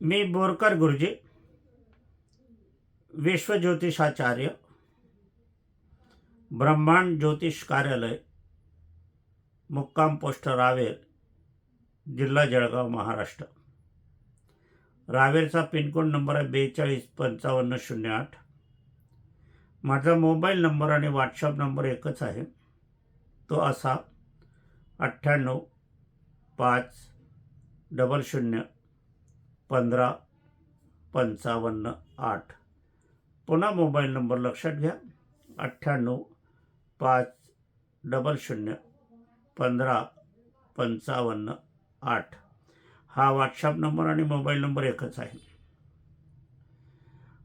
मी बोरकर गुरुजी विश्वज्योतिषाचार्य ब्रह्मांड ज्योतिष कार्यालय मुक्काम पोस्ट रावेर जिल्हा जळगाव महाराष्ट्र. रावेरचा पिनकोड नंबर आहे बेचाळीस पंचावन्न शून्य आठ. माझा मोबाईल नंबर आणि व्हॉट्सअप नंबर एकच आहे. तो असा अठ्ठ्याण्णव पाच डबल शून्य पंधरा पंचावन्न आठ. पुन्हा मोबाईल नंबर लक्षात घ्या. अठ्ठ्याण्णव पाच डबल शून्य पंधरा पंचावन्न आठ. हा व्हॉट्सअप नंबर आणि मोबाईल नंबर एकच आहे.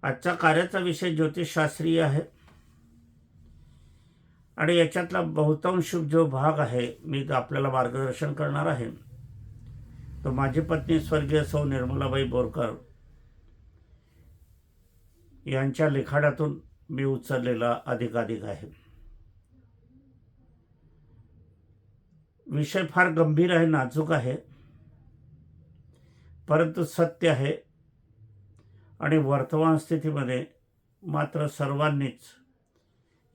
आजचा कार्याचा विषय ज्योतिषशास्त्रीय आहे. आणि याच्यातला बहुतांश जो भाग आहे मी आपल्याला मार्गदर्शन करणार आहे. तर माझी पत्नी स्वर्गीय सौ निर्मलाबाई बोरकर यांच्या लिखाणातून मी उचललेला अधिकाधिक आहे. विषय फार गंभीर आहे नाजूक आहे परंतु सत्य आहे आणि वर्तमान स्थितीमध्ये मात्र सर्वांनीच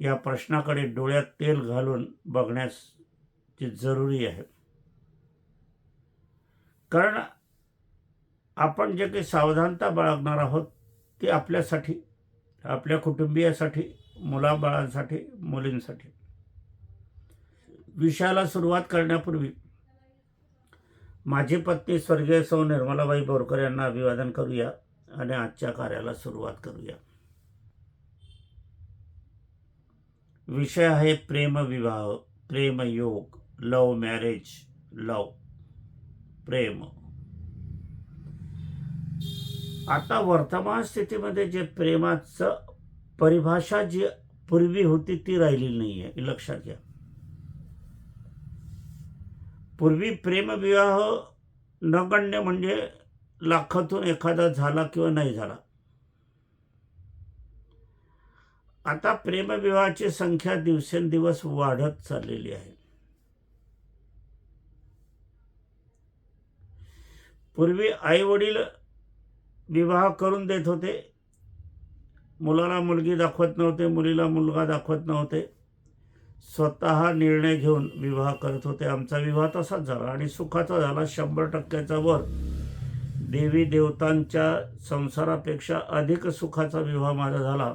या प्रश्नाकडे डोळ्यात तेल घालून बघण्यास ती जरुरी आहे. कारण आपण जे काही सावधानता बाळगणार आहोत ती आपल्यासाठी आपल्या कुटुंबियासाठी मुलाबाळांसाठी मुलींसाठी. विषयाला सुरुवात करण्यापूर्वी माझी पत्नी स्वर्गीय सौ निर्मलाबाई बोरकर यांना अभिवादन करूया आणि आजच्या कार्याला सुरुवात करूया. विषय आहे प्रेमविवाह प्रेमयोग लव मॅरेज लव प्रेम. आता वर्तमान स्थितीमध्ये जे प्रेमाचं परिभाषा जी पूर्वी होती ती राहिलेली नाही आहे लक्षात घ्या. पूर्वी प्रेमविवाह नगण्य म्हणजे लाखातून एखादा झाला किंवा नाही झाला. आता प्रेमविवाहाची संख्या दिवसेंदिवस वाढत चाललेली आहे. पूर्वी आईवडील विवाह करून देत होते. मुलाला मुलगी दाखवत नव्हते मुलीला मुलगा दाखवत नव्हते. स्वतः निर्णय घेऊन विवाह करत होते. आमचा विवाह तसाच झाला आणि सुखाचा झाला. शंभर टक्क्याचा वर देवी देवतांच्या संसारापेक्षा अधिक सुखाचा विवाह माझा झाला.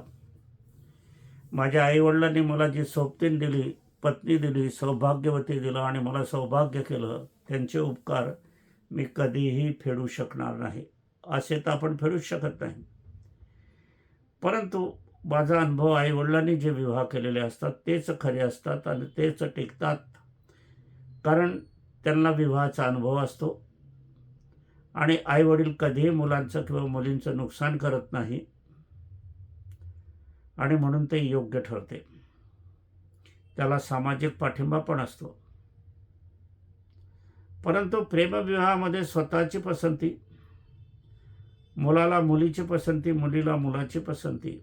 माझ्या आईवडिलांनी मला जी सोबतीन दिली पत्नी दिली सौभाग्यवती दिलं आणि मला सौभाग्य केलं त्यांचे उपकार मी कधीही फेडू शकणार नाही. असे तर आपण फेडूच शकत नाही. परंतु माझा अनुभव आई वडिलांनी जे विवाह केलेले असतात तेच खरे असतात आणि तेच टिकतात. कारण त्यांना विवाहाचा अनुभव असतो. आणि आईवडील कधीही मुलांचं किंवा मुलींचं नुकसान करत नाही. आणि म्हणून ते योग्य ठरते. त्याला सामाजिक पाठिंबा पण असतो. परंतु प्रेमविवाहामध्ये स्वतःची पसंती मुलाला मुलीची पसंती मुलीला मुलाची पसंती.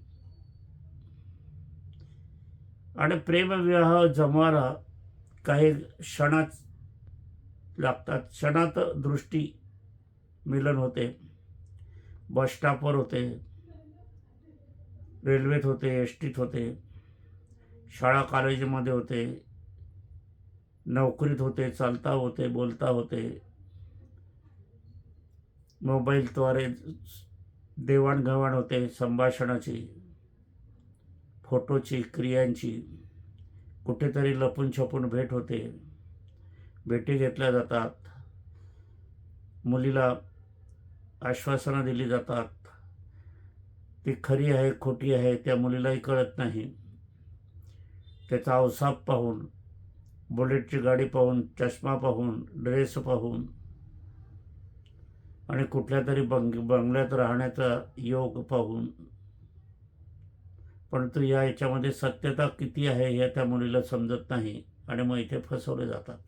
आणि प्रेमविवाह जमवायला काही क्षणात लागतात. क्षणात दृष्टी मिलन होते बसस्टॉपवर होते रेल्वेत होते एस टीत होते शाळा कॉलेजमध्ये होते नोकरीत होते चालता होते बोलता होते. मोबाईलद्वारे देवाणघेवाण होते संभाषणाची फोटोची क्रियांची. कुठेतरी लपून छपून भेट होते. भेटी घेतल्या जातात. मुलीला आश्वासनं दिली जातात. ती खरी आहे खोटी आहे त्या मुलीलाही कळत नाही. त्याचा अवसाप पाहून बुलेटची गाडी पाहून चष्मा पाहून ड्रेस पाहून आणि कुठल्या तरी बंग बंगल्यात राहण्याचा योग पाहून. परंतु या याच्यामध्ये सत्यता किती आहे हे त्या मुलीला समजत नाही आणि मग इथे फसवले जातात.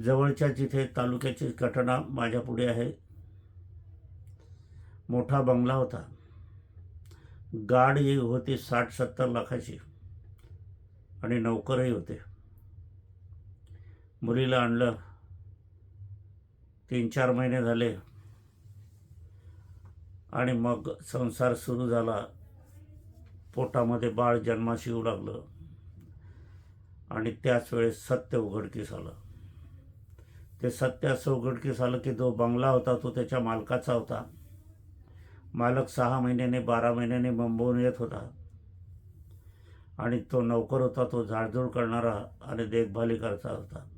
जवळच्या जिथे तालुक्याची घटना माझ्या पुढे आहे. मोठा बंगला होता. गाड होती साठ सत्तर लाखाची. आणि नौकरही होते. मुलीला आणलं. तीन चार महिने झाले. आणि मग संसार सुरू झाला. पोटामध्ये बाळ जन्मास येऊ लागलं. आणि त्याच वेळेस सत्य उघडकीस आलं. ते सत्य असं उघडकीस आलं की जो बंगला होता तो त्याच्या मालकाचा होता. मालक सहा महिन्याने बारा महिन्याने मुंबईहून येत होता. आणि तो नौकर होता तो झाडझूड करणारा आणि देखभाली करता होता.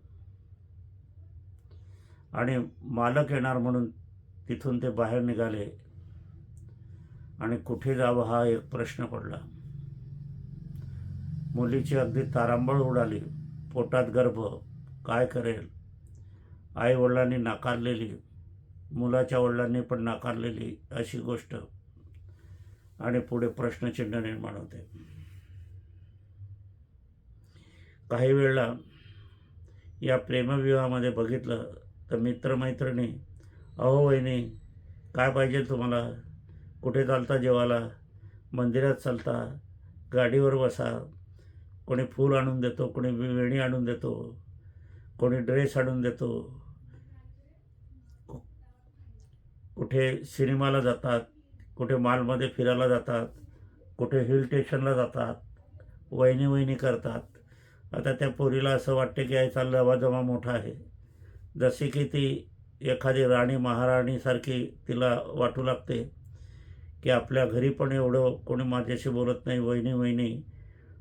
आणि मालक येणार म्हणून तिथून ते बाहेर निघाले आणि कुठे जावं हा एक प्रश्न पडला. मुलीची अगदी तारांबळ उडाली पोटात गर्भ काय करेल? आई वडिलांनी नाकारलेली मुलाच्या वडिलांनी पण नाकारलेली अशी गोष्ट. आणि पुढे प्रश्नचिन्ह निर्माण होते. काही वेळेला या प्रेमविवाहामध्ये बघितलं तर मित्रमैत्रिणी अहो वहिनी काय पाहिजे तुम्हाला? कुठे चालता जेवाला मंदिरात चालता? गाडीवर बसा? कोणी फूल आणून देतो कोणी वेणी आणून देतो कोणी ड्रेस आणून देतो? कुठे सिनेमाला जातात? कुठे मॉलमध्ये फिरायला जातात? कुठे हिल स्टेशनला जातात? वहिनी वहिनी करतात? आता त्या पोरीला असं वाटते की याचा लवाजमा मोठा आहे. जशी की ती एखादी राणी महाराणीसारखी तिला वाटू लागते की आपल्या घरी पण एवढं कोणी माझ्याशी बोलत नाही वहिनी वहिनी.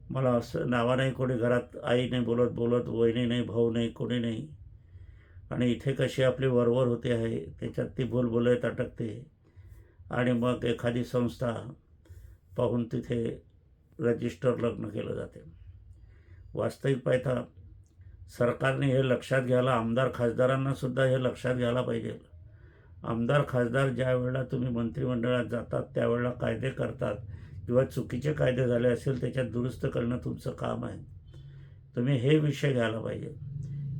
मला असं नावा नाही कोणी घरात आई नाही बोलत बोलत वहिनी नाही भाऊ नाही कोणी नाही. आणि इथे कशी आपली वरवर होते आहे त्याच्यात ती भूलभुलत अटकते. आणि मग एखादी संस्था पाहून तिथे रजिस्टर लग्न केलं जाते. वास्तविक पाहता सरकारने हे लक्षात घ्यायला आमदार खासदारांनासुद्धा हे लक्षात घ्यायला पाहिजे. आमदार खासदार ज्या वेळेला तुम्ही मंत्रिमंडळात जातात त्यावेळेला कायदे करतात किंवा चुकीचे कायदे झाले असेल त्याच्यात दुरुस्त करणं तुमचं काम आहे. तुम्ही हे विषय घ्यायला पाहिजे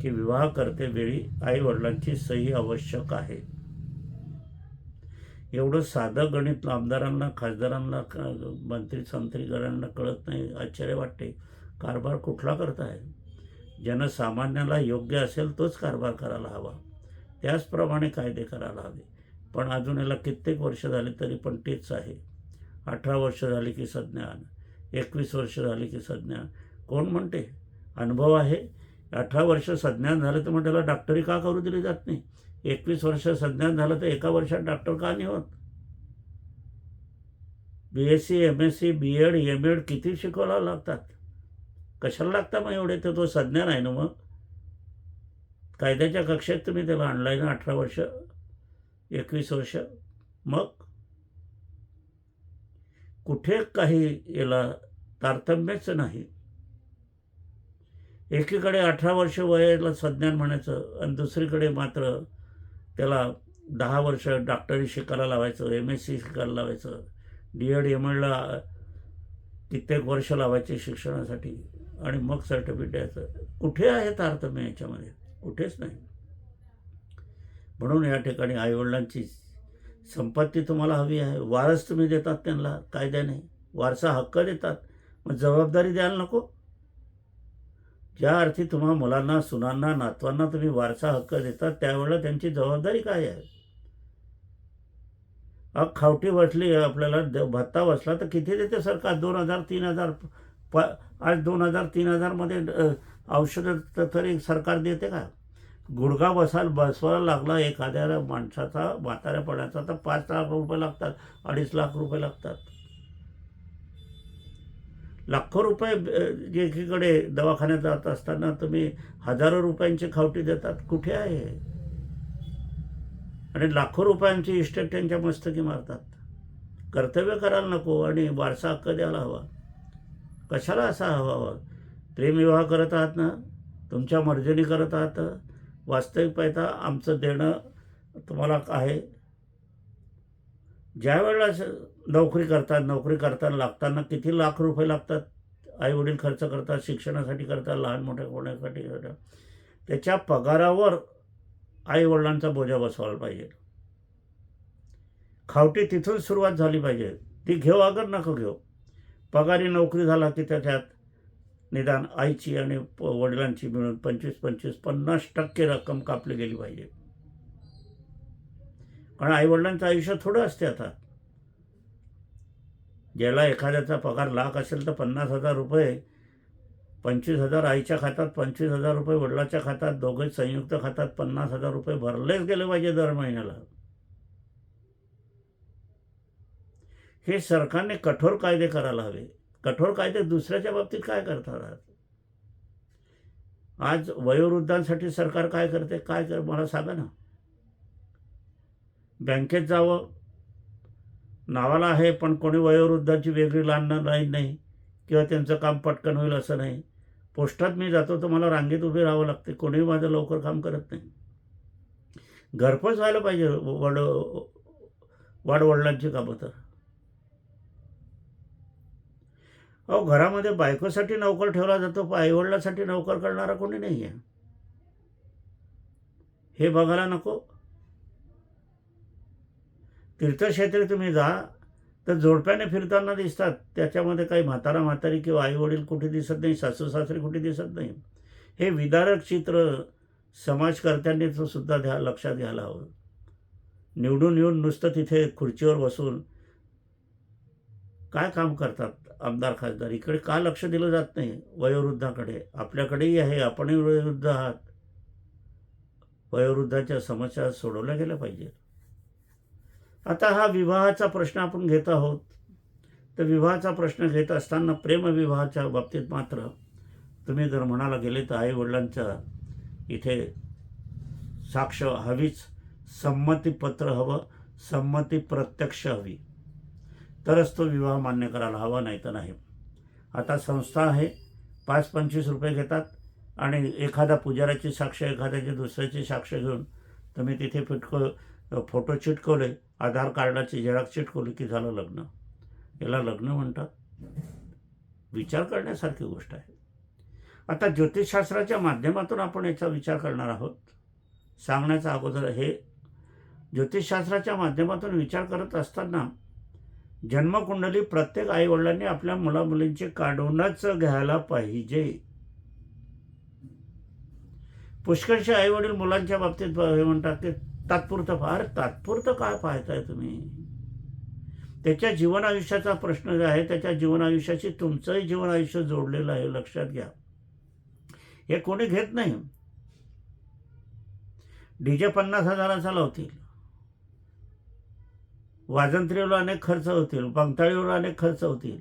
की विवाह करते वेळी आई वडिलांची सही आवश्यक आहे. एवढं साधं गणित आमदारांना खासदारांना मंत्री संत्रीकरांना कळत नाही. आश्चर्य वाटते. कारभार कुठला करताय जनसामान्याला योग्य असेल तोच कारभार करायला हवा. त्याचप्रमाणे कायदे करायला हवे. पण अजून याला कित्येक वर्ष झाली तरी पण तेच आहे. अठरा वर्ष झाली की संज्ञान. एकवीस वर्ष झाली की संज्ञान. कोण म्हणते? अनुभव आहे? अठरा वर्ष संज्ञान झालं तर मग त्याला डॉक्टरी का करू दिली जात नाही? एकवीस वर्ष संज्ञान झालं तर एका वर्षात डॉक्टर का नाही होत? B S C M S C B Ed M Ed किती शिकवायला लागतात? कशाला लागता मग एवढे? तर तो संज्ञान आहे ना मग. कायद्याच्या कक्षेत तुम्ही त्याला आणलाय ना अठरा वर्ष एकवीस वर्ष. मग? कुठे काही याला तारतम्यच नाही. एकीकडे अठरा वर्ष वयाला संज्ञान म्हणायचं आणि दुसरीकडे मात्र त्याला दहा वर्ष डॉक्टरी शिकायला लावायचं एम एस सी शिकायला लावायचं डी एड एम एडला कित्येक वर्ष लावायचे शिक्षणासाठी. आणि मग सर्टिफिकेट द्यायचं कुठे आहे तारतम्य याच्यामध्ये? कुठेच नाही. म्हणून या ठिकाणी आईवडिलांची संपत्ती तुम्हाला हवी आहे. वारस तुम्ही देतात त्यांना कायद्याने. वारसा हक्क देतात. मग जबाबदारी द्यायला नको. ज्या अर्थी तुम्हा मुलांना सुनांना नातवांना तुम्ही वारसा हक्क देतात त्यावेळेला त्यांची जबाबदारी काय आहे? अग खावटी बसली आपल्याला द- भत्ता बसला तर किती देते सरकार? दोन हजार तीन हजार प आज दोन हजार तीन हजारमध्ये औषधं तर तरी सरकार देते का? गुडघा बसायला बसवायला लागला एखाद्या माणसाचा म्हाताऱ्यापणाचा तर पाच लाख रुपये लागतात अडीच लाख रुपये लागतात. लाखो रुपये एकीकडे दवाखान्यात जात असताना तुम्ही हजारो रुपयांची खावटी देतात कुठे आहे? आणि लाखो रुपयांची इस्टेट त्यांच्या मस्तकी मारतात. कर्तव्य करायला नको आणि वारसा हक्क द्यायला हवा. कशाला असा हवा प्रेमविवाह करत आहात ना? तुमच्या मर्जीने करत आहात? वास्तविक पाहता आमचं देणं तुम्हाला आहे. ज्या वेळेला नोकरी करतात नोकरी करताना लागताना किती लाख रुपये लागतात? आई वडील खर्च करतात शिक्षणासाठी करतात लहान मोठ्या होण्यासाठी करतात. त्याच्या पगारावर आई वडिलांचा बोजा बसवायला पाहिजे. खावटी तिथून सुरुवात झाली पाहिजे. ती घेऊ अगर नको घेऊ. पगारी नोकरी झाला की त्याच्यात निदान आईची आणि प- वडिलांची मिळून पंचवीस पंचवीस पन्नास टक्के रक्कम कापली गेली पाहिजे. कारण आईवडिलांचं आयुष्य थोडं असते आता. ज्याला एखाद्याचा पगार लाख असेल तर पन्नास हजार रुपये पंचवीस हजार आईच्या खात्यात पंचवीस हजार रुपये वडिलाच्या खात्यात दोघे संयुक्त खात्यात पन्नास हजार रुपये भरलेच गेले पाहिजे दर महिन्याला. हे सरकारने कठोर कायदे करायला हवे. कठोर कायदे दुसऱ्याच्या बाबतीत काय करतात आज वयोवृद्धांसाठी सरकार काय करते? काय कर मला सांगा ना. बँकेत जावं. नावाला आहे पण कोणी वयोवृद्धाची वेगळी लहान लाईन नाही किंवा त्यांचं काम पटकन होईल असं नाही. पोस्टात मी जातो तर मला रांगेत उभे राहावं लागते. कोणीही माझं लवकर काम करत नाही. घरपोच व्हायला पाहिजे वड वाडवडिलांची कामं तर. अहो घरामध्ये बायकोसाठी नोकर ठेवला जातो पण आईवडिलासाठी नोकर करणारा कोणी नाही आहे हे बघायला नको. तीर्थक्षेत्री तुम्ही जा तर जोडप्याने फिरताना दिसतात. त्याच्यामध्ये काही म्हातारा म्हातारी किंवा आईवडील कुठे दिसत नाही सासू सासरे कुठे दिसत नाही. हे विदारक चित्र समाजकर्त्यांनी तो सुद्धा द्या लक्षात घ्यायला हवं. निवडून येऊन नुसतं तिथे खुर्चीवर बसून काय काम करतात? आमदार खासदार इकडे का लक्ष दिलं जात नाही? वयोवृद्धाकडे. आपल्याकडेही आहे आपणही वयोवृद्ध आहात. वयोवृद्धाच्या समस्या सोडवल्या गेल्या पाहिजेत. आता हा विवाहाचा प्रश्न आपण घेत आहोत. तर विवाहाचा प्रश्न घेत असताना प्रेमविवाहाच्या बाबतीत मात्र तुम्ही जर म्हणायला गेले तर आईवडिलांचा इथे साक्ष हवीच. संमतीपत्र हवं. संमती प्रत्यक्ष हवी. तरच तो विवाह मान्य करायला हवा नाही तर नाही. आता संस्था आहे पाच पंचवीस रुपये घेतात आणि एखादा पुजाऱ्याची साक्ष एखाद्याची दुसऱ्याची साक्ष घेऊन तुम्ही तिथे फिटको फोटो चिटकवले आधार कार्डाची झेरॉक्स चिटकवली की झालं लग्न? याला लग्न म्हणतात. विचार करण्यासारखी गोष्ट आहे. आता ज्योतिषशास्त्राच्या माध्यमातून आपण याचा विचार करणार आहोत. सांगण्याचा अगोदर हे ज्योतिषशास्त्राच्या माध्यमातून विचार करत असताना जन्मकुंडली प्रत्येक आईवडिलांनी आपल्या मुलामुलींची काढूनच घ्यायला पाहिजे. पुष्कळचे आईवडील मुलांच्या बाबतीत हे म्हणतात की तात्पुरतं फार तात्पुरतं काय पाहताय तुम्ही? त्याच्या जीवन आयुष्याचा प्रश्न जो आहे त्याच्या जीवन आयुष्याशी तुमचंही जीवन आयुष्य जोडलेलं आहे लक्षात घ्या. हे कोणी घेत नाही. डीजे पन्नास हजाराचा लावतील. वाजंत्रीवर अनेक खर्च होतील पंगताळीवर अनेक खर्च होतील.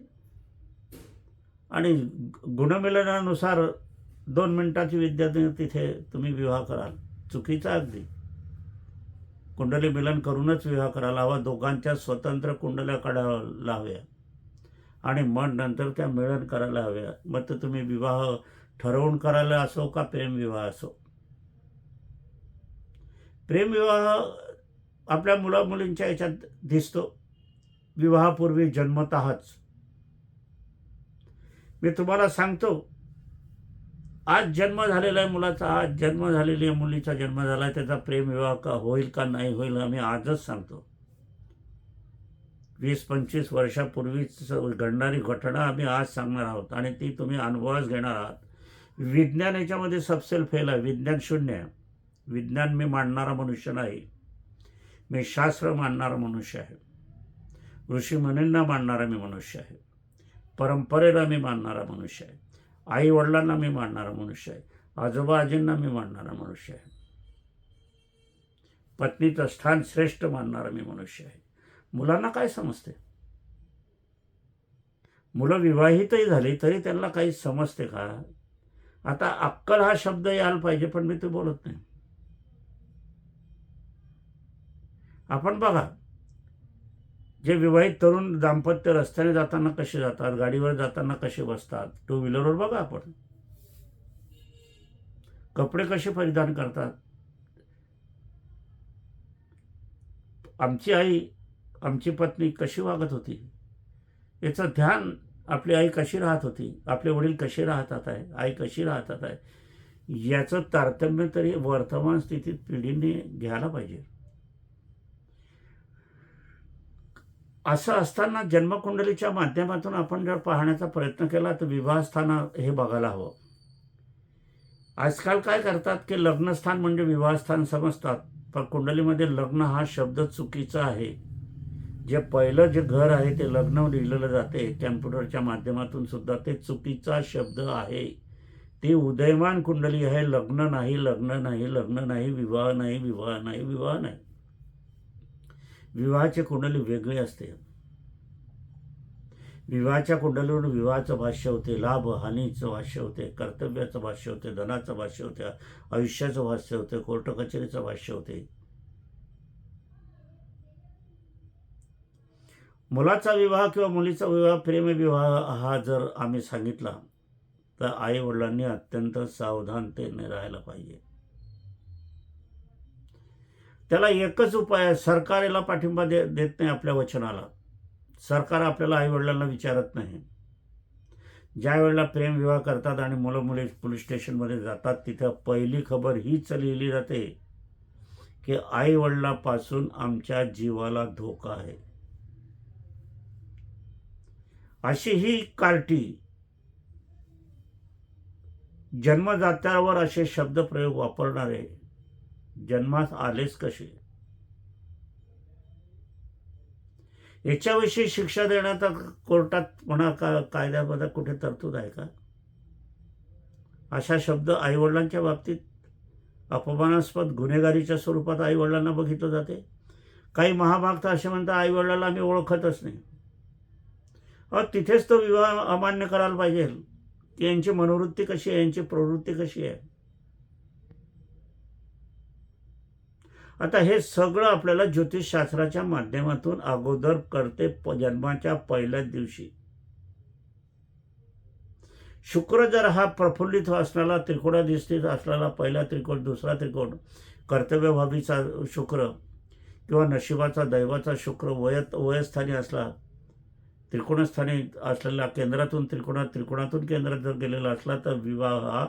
आणि गुणमिलनानुसार दोन मिनटाची विद्या तिथे तुम्ही विवाह कराल. चुकीचा अगदी. कुंडली मिलन करूनच विवाह करायला हवा दोघांच्या स्वतंत्र कुंडल्या काढायला हव्या. आणि मग नंतर त्या मिळन करायला हव्या. मग तर तुम्ही विवाह ठरवून करायला असो का प्रेमविवाह असो? प्रेमविवाह आपल्या मुला मुलींच्या याच्यात दिसतो. विवाहापूर्वी जन्मतःच. मी तुम्हाला सांगतो आज जन्म झालेला आहे मुलाचा आज जन्म झालेली आहे मुलीचा जन्म झाला आहे त्याचा प्रेमविवाह का होईल का नाही होईल आम्ही आजच सांगतो. वीस पंचवीस वर्षापूर्वीच घडणारी घटना आम्ही आज सांगणार आहोत आणि ती तुम्ही अनुभवास घेणार आहात. विज्ञान याच्यामध्ये सबसेल फेल आहे. विज्ञान शून्य आहे. विज्ञान मी मांडणारा मनुष्य नाही. मी शास्त्र मानणारा मनुष्य आहे. ऋषीमुनींना मानणारा मी मनुष्य आहे. परंपरेला मी मानणारा मनुष्य आहे. आई वडिलांना मी मानणारा मनुष्य आहे. आजोबा आजींना मी मानणारा मनुष्य आहे. पत्नीचं स्थान श्रेष्ठ मानणारा मी मनुष्य आहे. मुलांना काय समजते? मुलं विवाहितही झाली तरी त्यांना काही समजते का? आता अक्कल हा शब्द यायला पाहिजे पण मी ते बोलत नाही. आपण बघा. जे विवाहित तरुण दाम्पत्य रस्त्याने जाताना कसे जातात गाडीवर जाताना कसे बसतात टू व्हीलरवर बघा आपण. कपडे कसे परिधान करतात? आमची आई आमची पत्नी कशी वागत होती? याचं ध्यान आपली आई कशी राहत होती? आपले वडील कसे राहतात आहे? आई कशी राहतात आहे? याचं तारतम्य तरी वर्तमान स्थितीत पिढीने घ्यायला पाहिजे. असं असताना जन्मकुंडलीच्या माध्यमातून आपण जर पाहण्याचा प्रयत्न केला तर विवाहस्थान हे बघायला हवं. आजकाल काय करतात की लग्नस्थान म्हणजे विवाहस्थान समजतात पण कुंडलीमध्ये लग्न हा शब्द चुकीचा आहे. जे पहिलं जे घर आहे ते लग्न लिहिलेलं जाते. कॅम्प्युटरच्या माध्यमातून सुद्धा ते चुकीचा शब्द आहे. ती उदयमान कुंडली आहे लग्न नाही लग्न नाही लग्न नाही विवाह नाही विवाह नाही विवाह नाही. विवाहाची कुंडली वेगळी असते. विवाहाच्या कुंडलीवरून विवाहाचं भाष्य होते लाभ हानीचं भाष्य होते कर्तव्याचं भाष्य होते धनाचं भाष्य होते आयुष्याचं भाष्य होते कोर्ट कचेरीचं भाष्य होते. मुलाचा विवाह किंवा मुलीचा विवाह प्रेमविवाह हा जर आम्ही सांगितला तर आई वडिलांनी अत्यंत सावधानतेने राहायला पाहिजे. त्याला एकच उपाय आहे सरकार याला पाठिंबा दे देत नाही आपल्या वचनाला. सरकार आपल्याला आईवडिलांना विचारत नाही. ज्या वेळेला प्रेमविवाह करतात आणि मुलं मुली पोलीस स्टेशनमध्ये जातात तिथं पहिली खबर हीच लिहिली जाते की आईवडिलापासून आमच्या जीवाला धोका आहे. अशी ही कार्टी जन्मदात्यावर असे शब्दप्रयोग वापरणारे जन्मास आलेच कसे? याच्याविषयी शिक्षा देण्यात कोर्टात म्हणा का? कायद्यामध्ये कुठे तरतूद आहे का? अशा शब्द आईवडिलांच्या बाबतीत अपमानास्पद गुन्हेगारीच्या स्वरूपात आईवडिलांना बघितलं जाते. काही महाभाग तर असे म्हणतात आईवडिलांना आम्ही ओळखतच नाही. अ तिथेच तो विवाह अमान्य करायला पाहिजे. की यांची मनोवृत्ती कशी आहे? यांची प्रवृत्ती कशी आहे? आता हे सगळं आपल्याला ज्योतिषशास्त्राच्या माध्यमातून अगोदर करते प जन्माच्या पहिल्याच दिवशी. शुक्र जर हा प्रफुल्लित असणारा त्रिकोणाधिष्ठित असलेला पहिला त्रिकोण दुसरा त्रिकोण कर्तव्यभावीचा शुक्र किंवा नशिबाचा दैवाचा शुक्र वयत वयस्थानी असला त्रिकोणस्थानी असलेला केंद्रातून त्रिकोणात त्रिकोणातून केंद्रात जर गेलेला असला तर विवाह हा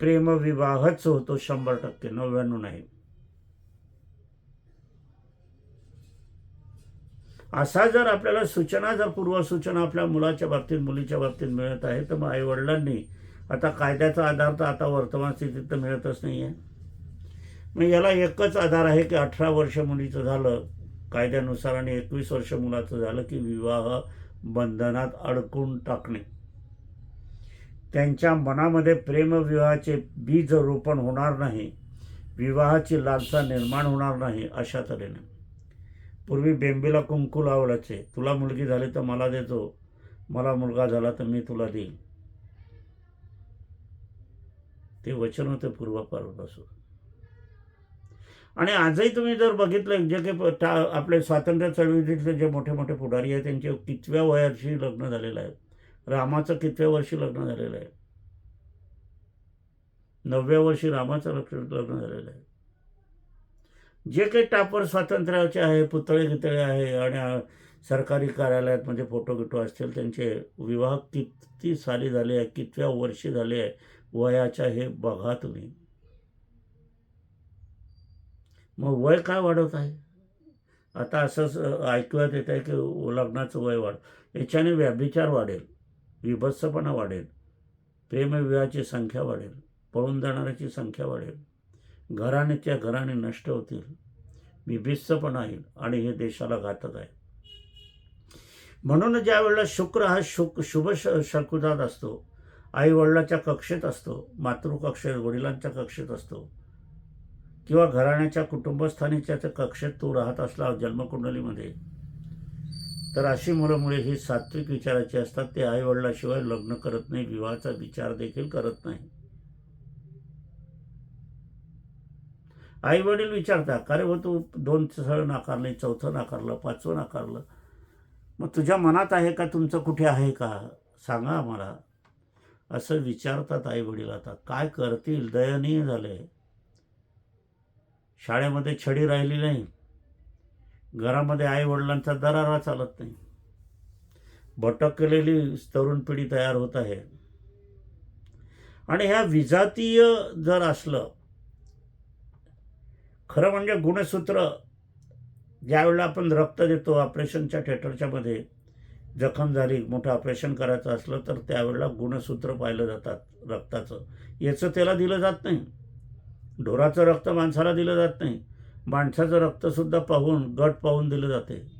प्रेमविवाहच होतो शंभर टक्के नव्याण्णव नाही. असा जर आपल्याला सूचना जर पूर्वसूचना आपल्या मुलाच्या बाबतीत मुलीच्या बाबतीत मिळत आहे तर मग आईवडिलांनी आता कायद्याचा आधार तर आता वर्तमान स्थितीत तर मिळतच नाही आहे मग याला एकच आधार आहे की अठरा वर्ष मुलीचं झालं कायद्यानुसार आणि एकवीस वर्ष मुलाचं झालं की विवाह बंधनात अडकून टाकणे. त्यांच्या मनामध्ये प्रेमविवाहाचे बीज रोपण होणार नाही विवाहाची लालसा निर्माण होणार नाही अशा तऱ्हेने. पूर्वी बेंबीला कुंकू लावल्याचे. तुला मुलगी झाली तर मला देतो. मला मुलगा झाला तर मी तुला देईन. ते वचन होते पूर्वापारपासून आणि आजही तुम्ही जर बघितलं जे काही टा आपले स्वातंत्र्य चळवळीतले जे मोठे मोठे पुढारी आहेत त्यांचे कितव्या वयाशी लग्न झालेलं आहे? रामाचं कितव्या वर्षी लग्न झालेलं आहे? नवव्या वर्षी रामाचं लग्न लग्न झालेलं आहे. जे काही टापर स्वातंत्र्याचे आहे पुतळे गितळे आहे आणि सरकारी कार्यालयात म्हणजे फोटो गिटो असतील त्यांचे विवाह किती साली झाले आहे कितव्या वर्षी झाले आहे वयाच्या हे बघा तुम्ही. मग वय काय वाढवत आहे? आता असंच ऐकूयात येत आहे की लग्नाचं वय वाढ याच्याने व्याभिचार वाढेल विभत्सपणा वाढेल प्रेमविवाहाची संख्या वाढेल पळून जाणाऱ्याची संख्या वाढेल. घराण्याच्या घराणे नष्ट होतील. मी बित्स पण येईल आणि हे देशाला घातक आहे. म्हणून ज्या वेळेला शुक्र हा शुक शुभ श शकुदात असतो आई वडिलाच्या कक्षेत असतो मातृकक्षेत वडिलांच्या कक्षेत असतो किंवा घराण्याच्या कुटुंबस्थानीच्या त्या कक्षेत तो राहत असला जन्मकुंडलीमध्ये तर अशी मुलं मुळे ही सात्विक विचाराची असतात. ते आई वडिलाशिवाय लग्न करत नाही विवाहाचा विचार देखील करत नाही. आई वडील विचारता का रे हो तू दोन सळ नाकारले चौथं नाकारलं पाचवं नाकारलं. मग तुझ्या मनात आहे का तुमचं कुठे आहे का? सांगा आम्हाला. असं विचारतात आई वडील आता. काय करतील? दयनीय झाले. शाळेमध्ये छडी राहिली नाही. घरामध्ये आई वडिलांचा दरारा चालत नाही. भटकलेली तरुण पिढी तयार होत आहे. आणि ह्या विजातीय जर असलं खरं म्हणजे गुणसूत्र ज्यावेळेला आपण रक्त देतो ऑपरेशनच्या थिएटरच्या मध्ये जखम झाली मोठं ऑपरेशन करायचं असलं तर त्यावेळेला गुणसूत्र पाहिलं जातात रक्ताचं. याचं त्याला दिलं जात नाही. ढोराचं रक्त माणसाला दिलं जात नाही. माणसाचं रक्तसुद्धा पाहून गट पाहून दिलं जाते.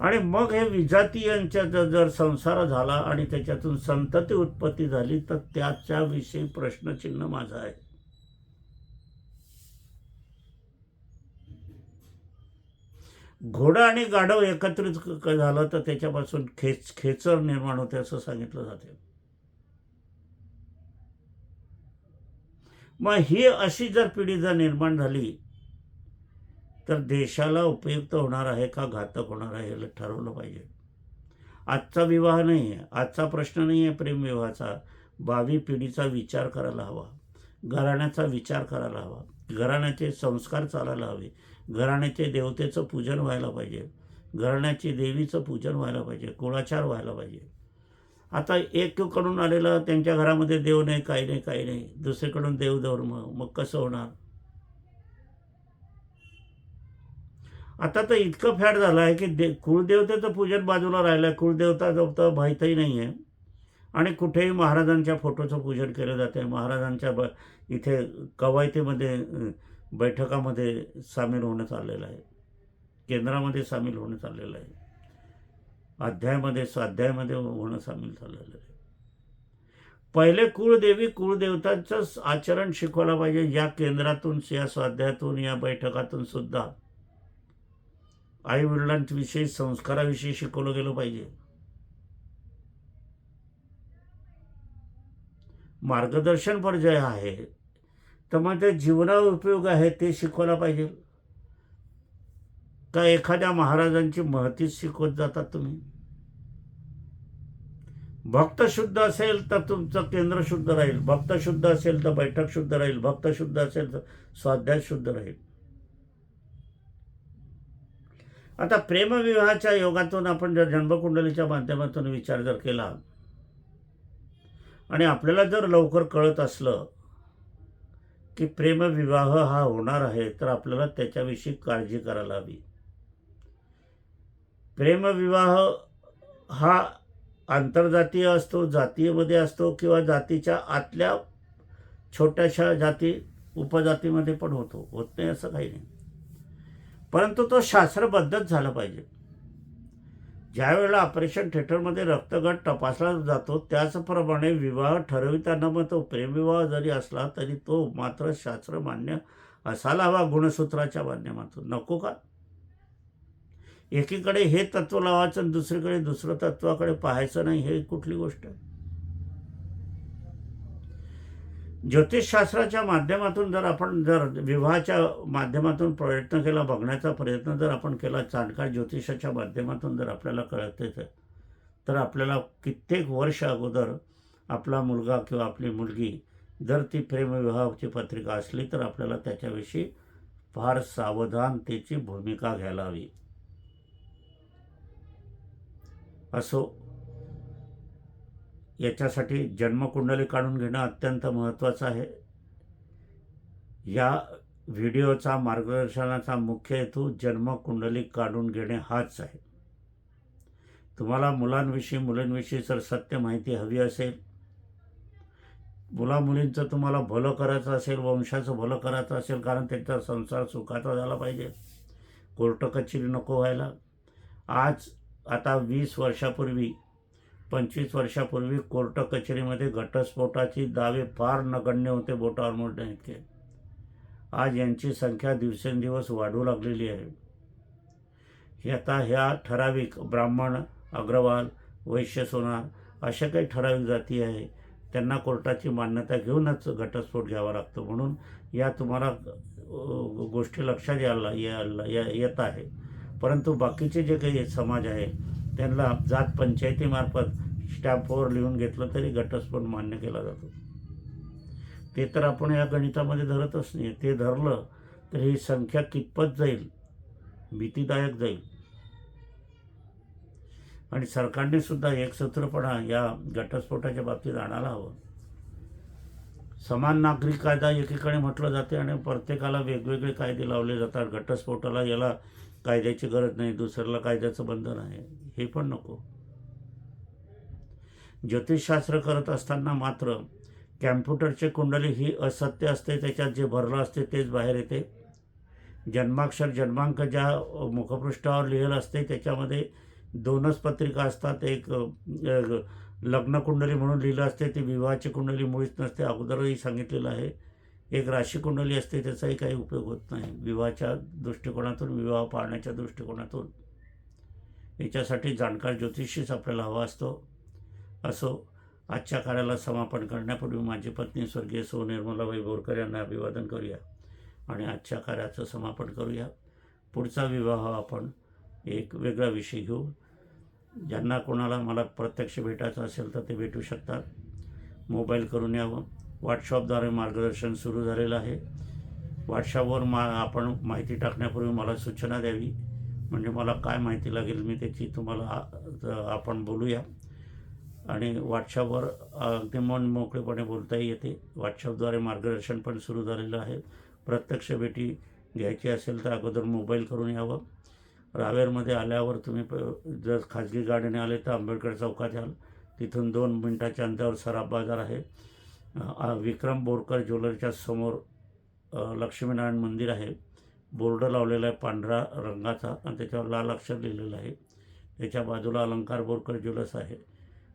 आणि मग हे विजातीयांच्या जर संसार झाला आणि त्याच्यातून संतती उत्पत्ती झाली तर त्याच्याविषयी प्रश्नचिन्ह माझं आहे. घोडा आणि गाढव एकत्रित झालं तर त्याच्यापासून खेच खेचर निर्माण होते असं सांगितलं जाते. मग ही अशी जर पिढी जर निर्माण झाली तर देशाला उपयुक्त होणार आहे का घातक होणार आहे हे ठरवलं पाहिजे. आजचा विवाह नाही आहे. आजचा प्रश्न नाही आहे प्रेमविवाहाचा भावी पिढीचा विचार करायला हवा. घराण्याचा विचार करायला हवा. घराण्याचे संस्कार चालायला हवे. घराण्याचे देवतेचं पूजन व्हायला पाहिजे. घराण्याची देवीचं पूजन व्हायला पाहिजे. कुळाचार व्हायला पाहिजे. आता एककडून आलेलं त्यांच्या घरामध्ये देव नाही काही नाही काही नाही. दुसरीकडून देवधर्म. मग कसं होणार? आता तर इतकं फॅट झालं आहे की दे कुळदेवतेचं पूजन बाजूला राहिलं आहे कुळदेवता जवळ तर माहीतही नाही आहे आणि कुठेही महाराजांच्या फोटोचं पूजन केलं जाते महाराजांच्या ब इथे कवायतीमध्ये बैठकामध्ये सामील होण्यात आलेलं आहे. केंद्रामध्ये सामील होण्यात आलेलं आहे. अध्यायामध्ये स्वाध्यायामध्ये होणं सामील झालेलं आहे. पहिले कुळदेवी कुळदेवतांचंच आचरण शिकवायला पाहिजे. या केंद्रातून या स्वाध्यायातून या बैठकातून सुद्धा आई वडिलांविषयी संस्काराविषयी शिकवलं गेलं पाहिजे. मार्गदर्शनपर जे आहे. तर मग ते जीवनावर उपयोग आहे ते शिकवायला पाहिजे. का एखाद्या महाराजांची महतीच शिकवत जातात तुम्ही? भक्त शुद्ध असेल तर तुमचं केंद्र शुद्ध राहील. भक्त शुद्ध असेल तर बैठक शुद्ध राहील. भक्त शुद्ध असेल तर स्वाध्याय शुद्ध राहील. आता प्रेमविवाहाच्या योगातून आपण जर जन्मकुंडलीच्या माध्यमातून विचार जर केला आणि आपल्याला जर लवकर कळत असलं की प्रेमविवाह हा होणार आहे तर आपल्याला त्याच्याविषयी काळजी करायला हवी. प्रेमविवाह हा आंतरजातीय असतो जातीयमध्ये असतो किंवा जातीच्या आतल्या छोट्याशा जाती उपजातीमध्ये पण होतो. होत नाही असं काही नाही. परंतु तो शास्त्रबद्धच झाला पाहिजे. ज्यावेळेला ऑपरेशन थिएटरमध्ये रक्तगट तपासला जातो त्याचप्रमाणे विवाह ठरविताना मग तो प्रेमविवाह जरी असला तरी तो मात्र शास्त्र मान्य असायला हवा गुणसूत्राच्या माध्यमातून. नको का? एकीकडे हे तत्व लावायचं आणि दुसरीकडे दुसरं तत्वाकडे पाहायचं नाही हे कुठली गोष्ट आहे? ज्योतिषशास्त्राच्या माध्यमातून जर आपण जर विवाहाच्या माध्यमातून प्रयत्न केला बघण्याचा प्रयत्न जर आपण केला जाणकार ज्योतिषाच्या माध्यमातून जर आपल्याला कळते तर आपल्याला कित्येक वर्ष अगोदर आपला मुलगा किंवा आपली मुलगी जर ती प्रेमविवाहाची पत्रिका असली तर आपल्याला त्याच्याविषयी फार सावधानतेची भूमिका घ्यायला हवी. असो. याच्यासाठी जन्मकुंडली काढून घेणं अत्यंत महत्त्वाचं आहे. या व्हिडिओचा मार्गदर्शनाचा मुख्य हेतू जन्मकुंडली काढून घेणे हाच आहे. तुम्हाला मुलांविषयी मुलींविषयी जर सत्य माहिती हवी असेल मुलामुलींचं तुम्हाला भलं करायचं असेल वंशाचं भलं करायचं असेल कारण त्यांचा संसार सुखाचा झाला पाहिजे. कोर्ट कचेरी नको व्हायला. आज आता वीस वर्षापूर्वी पंचवीस वर्षापूर्वी कोर्ट कचेरीमध्ये घटस्फोटाची दावे फार नगण्य होते बोटावर मोडण्या इतके. आज यांची संख्या दिवसेंदिवस वाढू लागलेली आहे. आता ह्या ठराविक ब्राह्मण अग्रवाल वैश्य सोनार अशा काही ठराविक जाती आहे. त्यांना कोर्टाची मान्यता घेऊनच घटस्फोट घ्यावा लागतो म्हणून या तुम्हाला गोष्टी लक्षात यायला या- येत आहे. परंतु बाकीचे जे काही समाज आहे त्यांना जात पंचायतीमार्फत स्टॅम्पवर लिहून घेतलं तरी घटस्फोट मान्य केला जातो. ते तर आपण या गणितामध्ये धरतच नाही. ते धरलं तर ही संख्या कितपत जाईल? भीतीदायक जाईल. आणि सरकारने सुद्धा एकसूत्रपणा या घटस्फोटाच्या बाबतीत आणायला हवं. समान नागरिक कायदा एकीकडे म्हटलं जाते आणि प्रत्येकाला वेगवेगळे कायदे लावले जातात. घटस्फोटाला याला कायद्याची गरज नाही दुसऱ्याला कायद्याचं बंधन आहे. हे पण नको. ज्योतिषशास्त्र करत असताना मात्र कॅम्प्युटरचे कुंडली ही असत्य असते त्याच्यात जे भरलं असते तेच बाहेर येते. जन्माक्षर जन्मांक ज्या मुखपृष्ठावर लिहिलेलं असते त्याच्यामध्ये दोनच पत्रिका असतात. एक लग्नकुंडली लग्न कुंडली म्हणून लिहिलं असते ती विवाहाची कुंडली मुळीच नसते अगोदरही सांगितलेलं आहे. एक राशी कुंडली असते त्याचाही काही उपयोग होत नाही. विवाहाच्या दृष्टिकोनातून विवाह पाळण्याच्या दृष्टिकोनातून. याच्यासाठी जाणकार ज्योतिषीच आपल्याला हवा असतो. असो आजच्या कार्याला समापन करण्यापूर्वी माझी पत्नी स्वर्गीय सो निर्मलाबाई बोरकर यांना अभिवादन करूया आणि आजच्या कार्याचं समापन करूया. पुढचा विवाह आपण एक वेगळा विषय घेऊ. ज्यांना कोणाला मला प्रत्यक्ष भेटायचं असेल तर ते भेटू शकतात. मोबाईल करून यावं. व्हॉट्सअपद्वारे मार्गदर्शन सुरू झालेलं आहे. व्हॉट्सअपवर मा आपण माहिती टाकण्यापूर्वी मला सूचना द्यावी. म्हणजे मला काय माहिती लागेल मी त्याची तुम्हाला आपण बोलूया. आणि व्हॉट्सअपवर अगदी मन मोकळेपणे बोलताही येते. व्हॉट्सअपद्वारे मार्गदर्शन पण सुरू झालेलं आहे. प्रत्यक्ष भेटी घ्यायची असेल तर अगोदर मोबाईल करून यावं. रावेरमध्ये आल्यावर तुम्ही प- जर खाजगी गाडीने आले तर आंबेडकर चौकात याल. तिथून दोन मिनटाच्या अंतरावर सराफ बाजार आहे. विक्रम बोरकर ज्वेलरच्या समोर लक्ष्मीनारायण मंदिर आहे. बोर्ड लावलेला आहे पांढरा रंगाचा आणि त्याच्यावर लाल अक्षर लिहिलेलं आहे. त्याच्या बाजूला अलंकार बोरकर ज्वेलर्स आहे.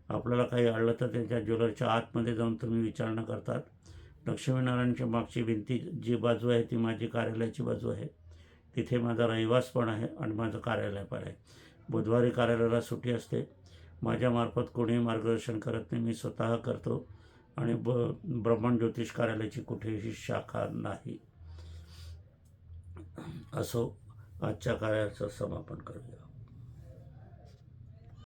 आपल्याला काही आढळलं तर त्यांच्या ज्वेलरच्या आतमध्ये जाऊन तुम्ही विचारणा करतात. लक्ष्मीनारायणच्या मागची भिंती जी बाजू आहे ती माझी कार्यालयाची बाजू आहे. तिथे माझा रहिवास पण आहे आणि माझं कार्यालय पण आहे. बुधवारी कार्यालयाला सुट्टी असते. माझ्यामार्फत कोणीही मार्गदर्शन करत नाही. मी स्वतः करतो. आणि ब ब्रह्मांड ज्योतिष कार्यालयाची कुठेही शाखा नाही. असो आजच्या कार्याचं समापन करूया.